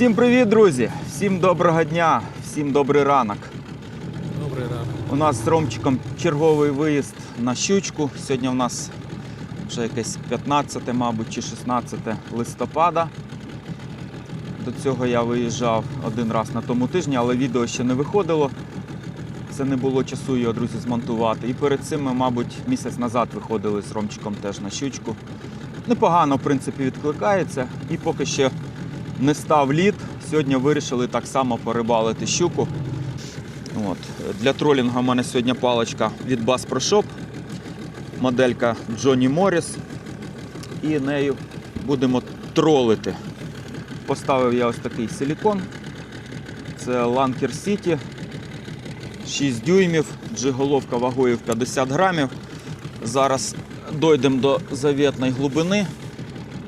Всім привіт, друзі! Всім доброго дня, всім добрий ранок. Добрий ранок. У нас з Ромчиком черговий виїзд на щучку. Сьогодні у нас вже якесь 15, мабуть, чи 16 листопада. До цього я виїжджав один раз на тому тижні, але відео ще не виходило. Це не було часу його, друзі, змонтувати. І перед цим ми, мабуть, місяць назад виходили з Ромчиком теж на щучку. Непогано, в принципі, відкликається. І поки ще не став лід, сьогодні вирішили так само порибалити щуку. От. Для тролінгу у мене сьогодні паличка від Bass Pro Shop, моделька Johnny Morris. І нею будемо тролити. Поставив я ось такий силікон. Це Lanker City. 6 дюймів, джиголовка вагою в 50 грамів. Зараз дойдемо до завітної глибини,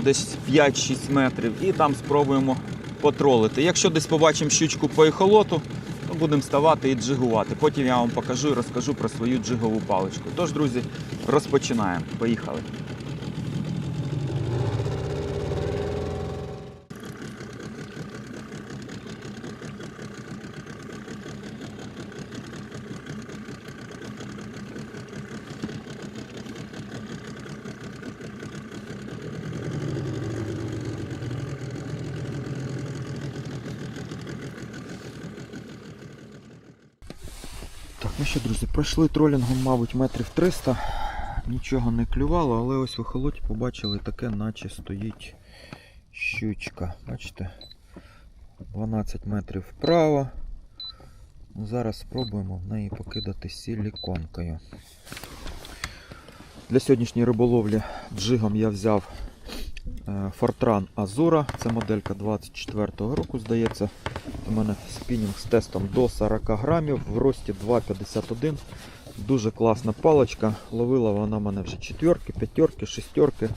десь 5-6 метрів, і там спробуємо потролити. Якщо десь побачимо щучку по ехолоту, то будемо ставати і джигувати. Потім я вам покажу і розкажу про свою джигову паличку. Тож, друзі, розпочинаємо. Поїхали. Ну що, друзі, пройшли тролінгом, мабуть, метрів 300. Нічого не клювало, але ось в охолоті побачили таке, наче стоїть щучка. Бачите? 12 метрів вправо. Зараз спробуємо в неї покидати силіконкою. Для сьогоднішньої риболовлі джигом я взяв е, Fortran Azura. Це моделька 24-го року, здається. У мене спінінг з тестом до 40 грамів в рості 2,51. Дуже класна паличка. Ловила вона мене вже четверки, п'ятерки, шестерки.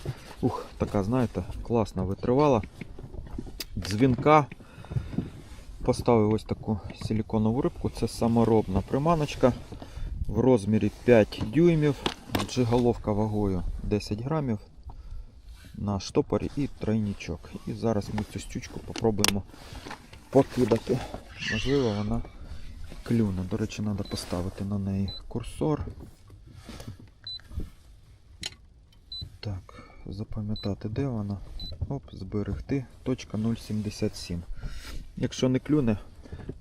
Ух, така, знаєте, класна витривала. Дзвінка. Поставив ось таку силіконову рибку. Це саморобна приманочка в розмірі 5 дюймів. Джиголовка вагою 10 грамів на штопорі і тройнічок. І зараз ми цю щучку попробуємо покидати. Можливо, вона клюне. До речі, треба поставити на неї курсор. Так, запам'ятати, де вона. Оп, зберегти. Точка 0,77. Якщо не клюне,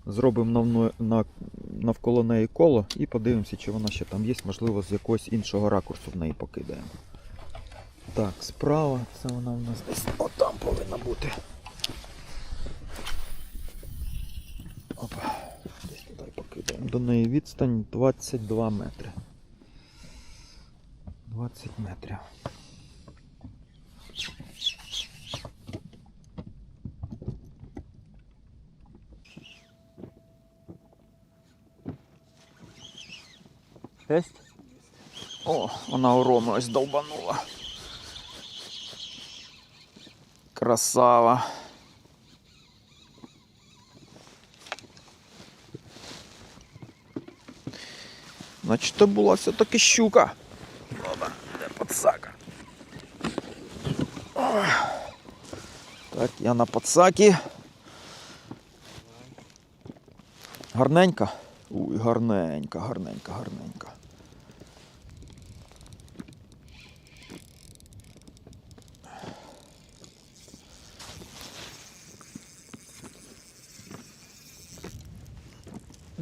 зробимо навколо неї коло і подивимося, чи вона ще там є, можливо, з якогось іншого ракурсу в неї покидаємо. Так, справа, це вона в нас десь отам повинна бути. Опа, десь туди покидаємо. До неї відстань 22 метри. 20 метрів. Есть? О, вона у ось долбанула. Красава. Значить, то була все-таки щука. Опа, де подсака. Так, я на подсакі. Гарненька? Уй, гарненька, гарненька, гарненька.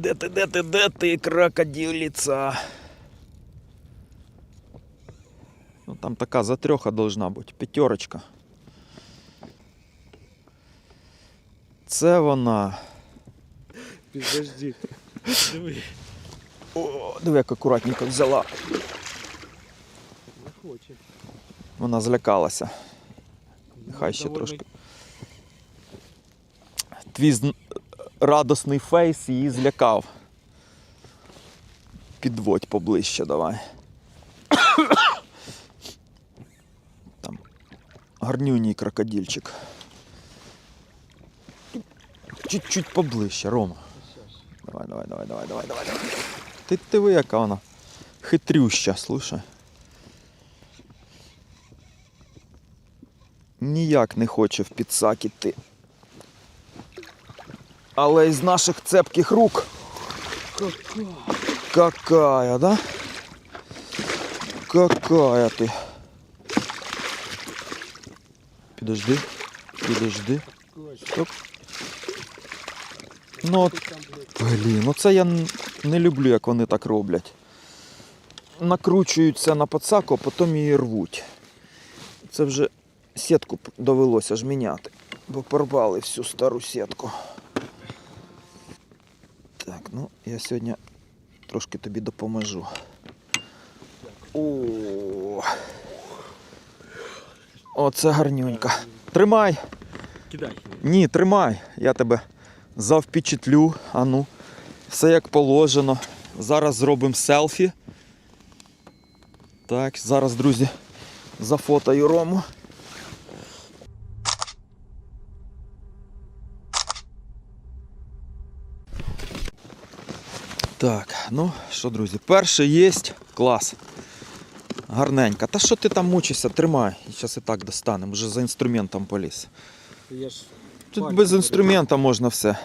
Де ти, де ти, де ти, крокодилица? Ну там така затрьоха должна бути, п'ятерочка. Це вона. Підожди. Диви. О, диви, як акуратненько взяла. Не хоче. Вона злякалася. Нехай ще трошки. Твій радосний фейс її злякав. Підводь поближче давай. Там гарнюній крокодильчик. Чуть-чуть поближче, Рома. Давай, давай, давай, давай, давай, давай, давай. Ти ти ви яка вона хитрюща, слушай. Ніяк не хоче в підсак іти. Але із наших цепких рук. Какая, да? Какая ти. Підожди. Підожди. Стоп. Ну, блін, ну це я не люблю, як вони так роблять. Накручуються на подсаку, а потім її рвуть. Це вже сітку довелося ж міняти, бо порвали всю стару сітку. Так, ну я сьогодні трошки тобі допоможу. О, Оце гарнюнька. Тримай. Кидай. Ні, тримай. Я тебе завпечатлю. Ану. Все як положено. Зараз зробимо селфі. Так, зараз, друзі, зафотаю Рому. Так, ну що, друзі, перший є. Клас. Гарненька. Та що ти там мучишся? Тримай. Зараз і так достанемо. Вже за інструментом поліз. Я ж Тут пальцем без інструмента можна все.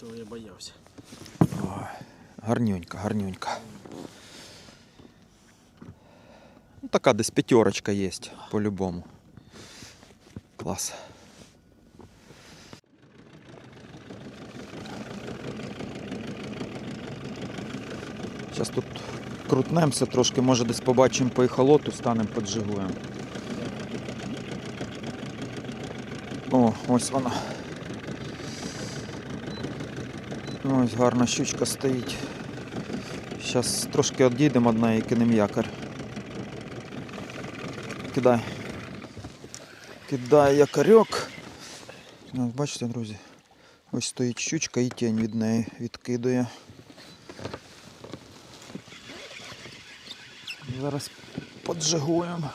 Цього я боявся. Гарнюнька, гарнюнька. Ну, така десь п'ятерочка є, по-любому. Клас. Зараз тут крутнемося трошки, може десь побачимо по ехолоту, станемо поджигуємо. О, ось вона. Ось гарна щучка стоїть. Зараз трошки відійдемо від неї і кинемо якорь. Кидай. Кидай якорьок. Бачите, друзі, ось стоїть щучка і тінь від неї відкидує. Зараз поджигуємо.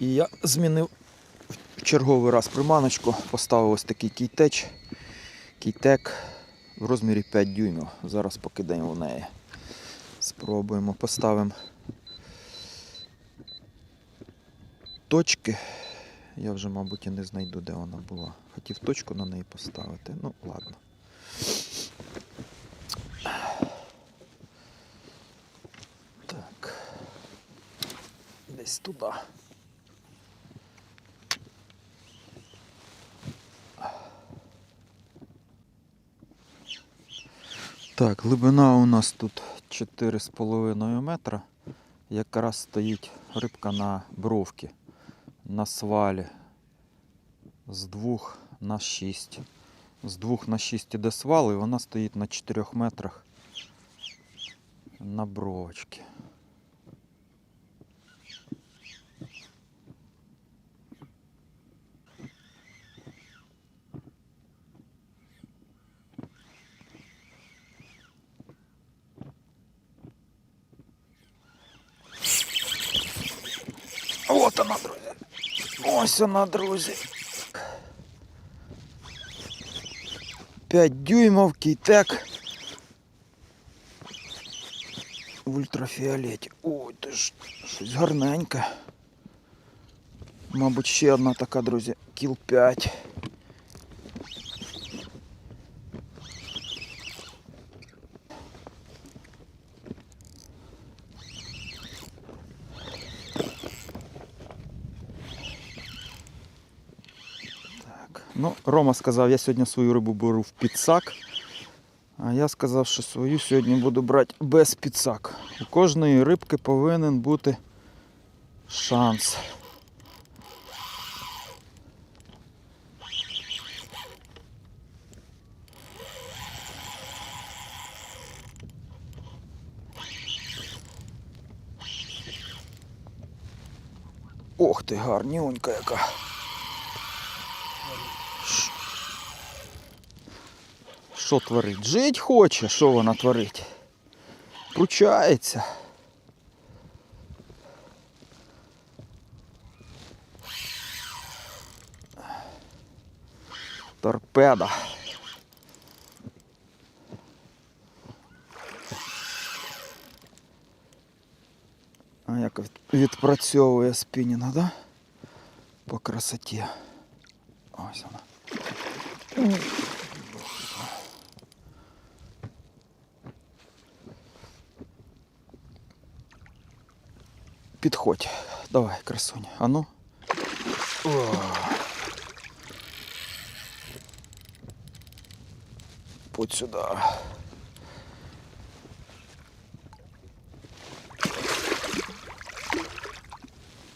І я змінив в черговий раз приманочку, поставив ось такий кейтеч, кейтек в розмірі 5 дюймів. Зараз покидаємо в неї. Спробуємо, поставимо точки. Я вже, мабуть, і не знайду, де вона була. Хотів точку на неї поставити. Ну, ладно. Десь туди. Так, глибина у нас тут 4,5 метра. Якраз стоїть рибка на бровці, на свалі. З 2 на 6. З 2 на 6 іде свал, і вона стоїть на 4 метрах на бровочці. Ось вона, друзі. 5 дюймов, кейтек. В ультрафіолеті. Ой, ти ж щось гарненьке. Мабуть, ще одна така, друзі, кіл 5. Рома сказав, я сьогодні свою рибу беру в підсак. А я сказав, що свою сьогодні буду брати без підсак. У кожної рибки повинен бути шанс. Ох ти, гарнюнька яка. Що творить? Жить хоче, що вона творить? Пручається. Торпеда. А як відпрацьовує спінінг, да? По красоті. Ось вона. Підходь. Давай, красуня. А ну. О. Будь сюда.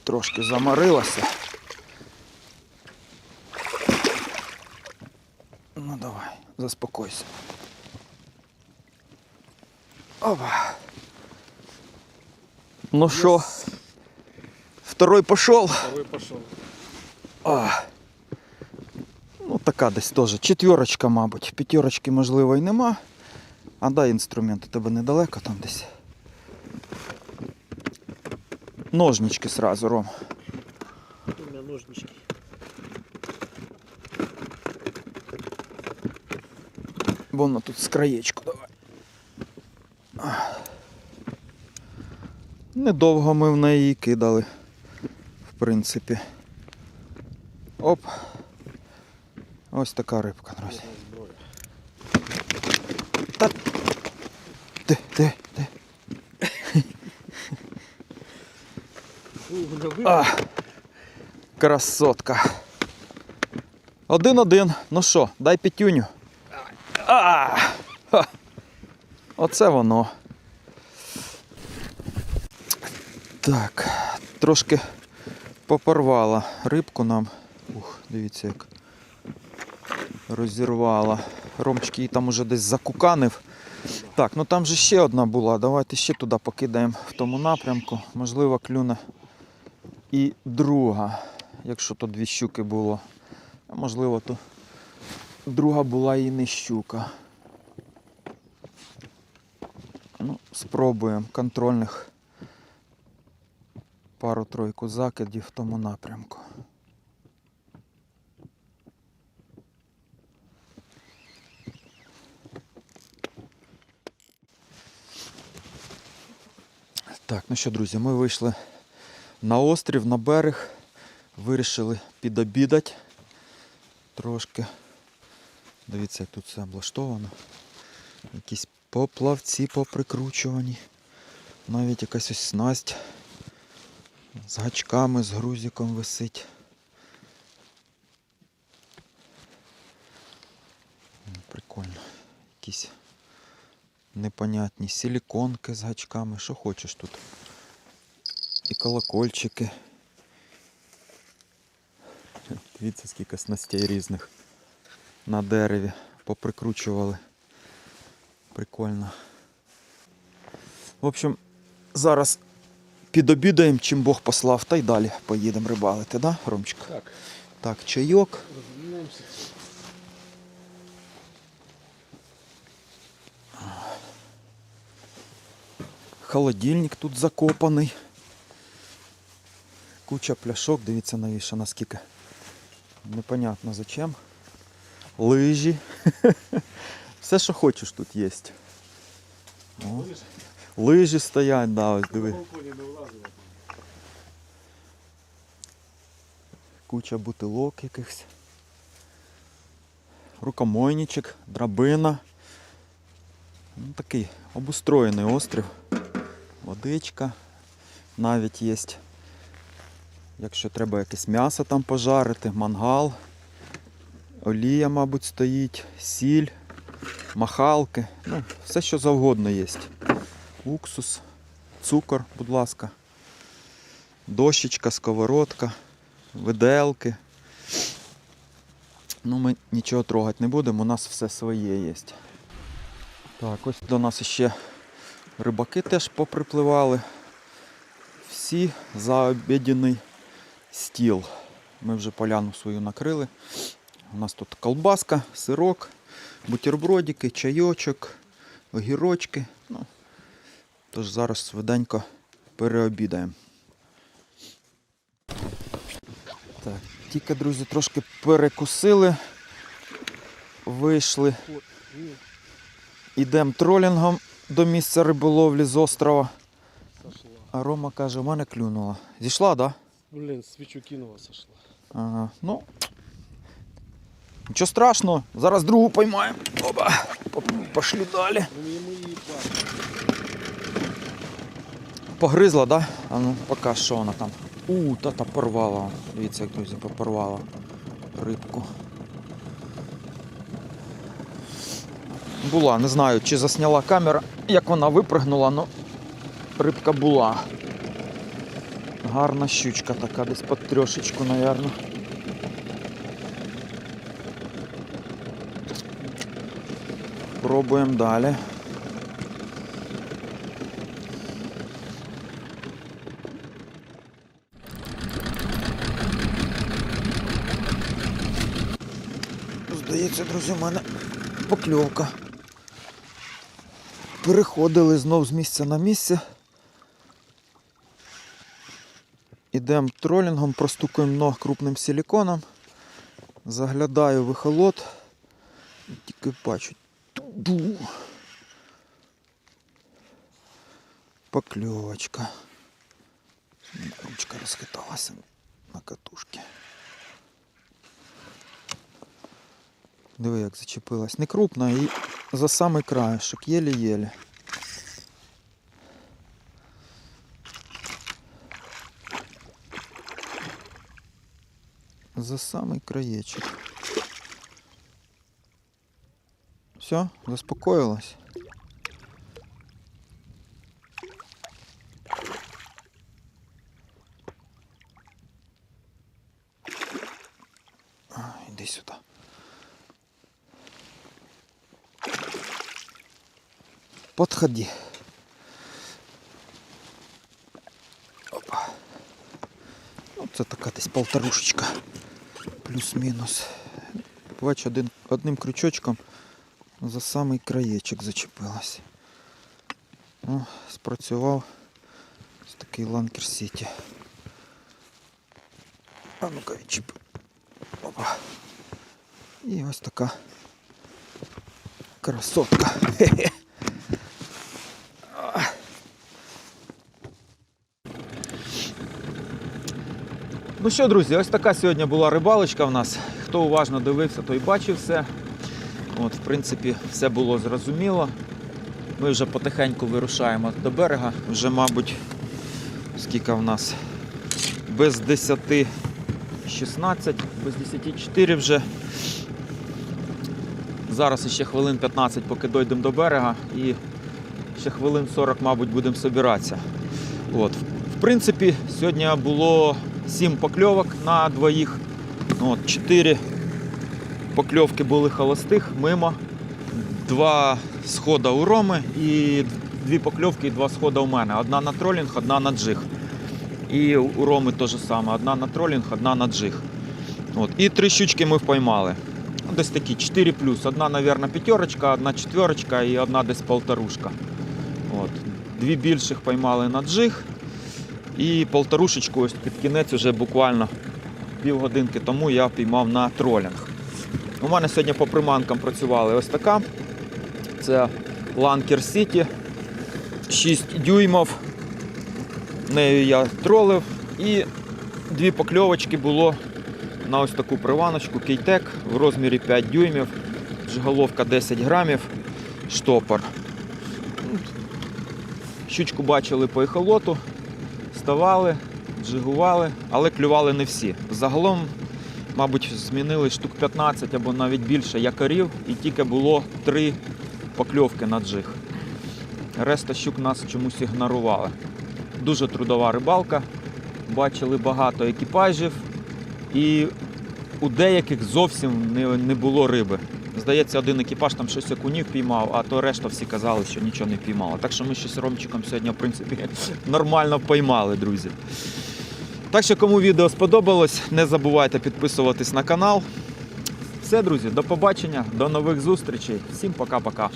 Трошки заморилася. Ну давай, заспокойся. Опа. Ну що, второй пошел. Второй пошел. А. Ну, така десь теж. Четверочка, мабуть. П'ятерочки, можливо, і нема. А дай інструмент, у тебе недалеко там десь. Ножнички сразу, Ром. У меня ножнички. Воно тут з краєчку давай. Недовго ми в неї кидали, принципі. Оп. Ось така рибка, друзі. Та... Де, де, де? А, красотка. Один-один. Ну що, дай п'ятюню. А. Оце воно. Так, трошки попорвала рибку нам. Ух, дивіться, як розірвала. Ромчик її там уже десь закуканив. Так, ну там же ще одна була. Давайте ще туди покидаємо в тому напрямку. Можливо, клюне і друга, якщо то дві щуки було. Можливо, то друга була і не щука. Ну, спробуємо контрольних пару-тройку закидів в тому напрямку. Так, ну що, друзі, ми вийшли на острів, на берег. Вирішили підобідати трошки. Дивіться, як тут все облаштовано. Якісь поплавці поприкручувані. Навіть якась ось снасть з гачками, з грузиком висить. Прикольно. Якісь непонятні силіконки з гачками. Що хочеш тут. І колокольчики. Дивіться, скільки снастей різних на дереві поприкручували. Прикольно. В общем, зараз підобідаємо, чим Бог послав, та й далі поїдемо рибалити, да, Ромчик? Так, Так, чайок. Холодильник тут закопаний. Куча пляшок, дивіться навішана скільки. Непонятно зачем. Лижі. Все, що хочеш тут є. О, лижі стоять, да, ось диви. Куча бутилок якихось. Рукомойничок, драбина. Ну, такий обустроєний острів. Водичка навіть є. Якщо треба якесь м'ясо там пожарити, мангал. Олія, мабуть, стоїть, сіль, махалки. Ну, все, що завгодно є. Уксус, цукор, будь ласка. Дощечка, сковородка виделки. Ну, ми нічого трогати не будемо, у нас все своє є. Так, ось до нас ще рибаки теж поприпливали. Всі за обідній стіл. Ми вже поляну свою накрили. У нас тут колбаска, сирок, бутербродики, чайочок, огірочки. Ну, тож зараз швиденько переобідаємо. Так, тільки, друзі, трошки перекусили, вийшли, ідемо тролінгом до місця риболовлі з острова. А Рома каже, у мене клюнула. Зійшла, так? Да? Блин, свечу кинула, сошла. Ага, ну. Нічого страшного, зараз другу поймаємо. Оба. По- Пошлю далі. Ну ему и Погризла, да? А ну, поки що вона там. У, та та порвала. Дивіться, як друзі, порвала рибку. Була, не знаю, чи засняла камера, як вона випригнула, але рибка була. Гарна щучка така, десь під трьошечку, мабуть. Пробуємо далі. Здається, друзі, у мене покльовка. Переходили знов з місця на місце. Ідемо тролінгом, простукуємо дно крупним силіконом. Заглядаю в ехолот. Тільки бачу. Ту-ду. Покльовочка. Ручка розхиталася на катушці. Диви, як зачепилась. Не крупна і за самий краєшок, єлі-єлі. За самий краєчок. Все, заспокоїлась. Подходи. Опа. Ну, це така десь полторушечка. Плюс-мінус. Бач, один, одним крючочком за самий краєчок зачепилась. О, спрацював ось такий ланкер сіті. А ну-ка відчіп. Опа. І ось така красотка. Хе-хе. Ну що, друзі, ось така сьогодні була рибалочка в нас. Хто уважно дивився, той бачив все. От, в принципі, все було зрозуміло. Ми вже потихеньку вирушаємо до берега. Вже, мабуть, скільки в нас? Без 10 16, без 10 4 вже. Зараз ще хвилин 15, поки дійдемо до берега, і ще хвилин 40, мабуть, будемо собиратися. От. В принципі, сьогодні було 7 покльовок на двоїх. От, 4 покльовки були холостих, мимо. Два схода у Роми і дві покльовки і два схода у мене. Одна на тролінг, одна на джиг. І у Роми те ж саме. Одна на тролінг, одна на джиг. От. І три щучки ми впоймали. Ну, Десь такі 4 плюс. Одна, мабуть, п'ятерочка, одна четверочка і одна десь полторушка. От. Дві більших поймали на джиг. І полторушечку ось під кінець уже буквально півгодинки тому я піймав на тролінг. У мене сьогодні по приманкам працювали ось така. Це Lanker City. 6 дюймов. Нею я тролив. І дві покльовочки було на ось таку приваночку Кейтек в розмірі 5 дюймів. Джиголовка 10 грамів, штопор. Щучку бачили по ехолоту, ставали, джигували, але клювали не всі. Загалом, мабуть, змінили штук 15 або навіть більше якорів, і тільки було 3 покльовки на джиг. Решта щук нас чомусь ігнорували. Дуже трудова рибалка. Бачили багато екіпажів, і у деяких зовсім не було риби. Здається, один екіпаж там щось окунів піймав, а то решта всі казали, що нічого не піймало. Так що ми ще з Ромчиком сьогодні, в принципі, нормально поймали, друзі. Так що, кому відео сподобалось, не забувайте підписуватись на канал. Все, друзі, до побачення, до нових зустрічей. Всім пока-пока.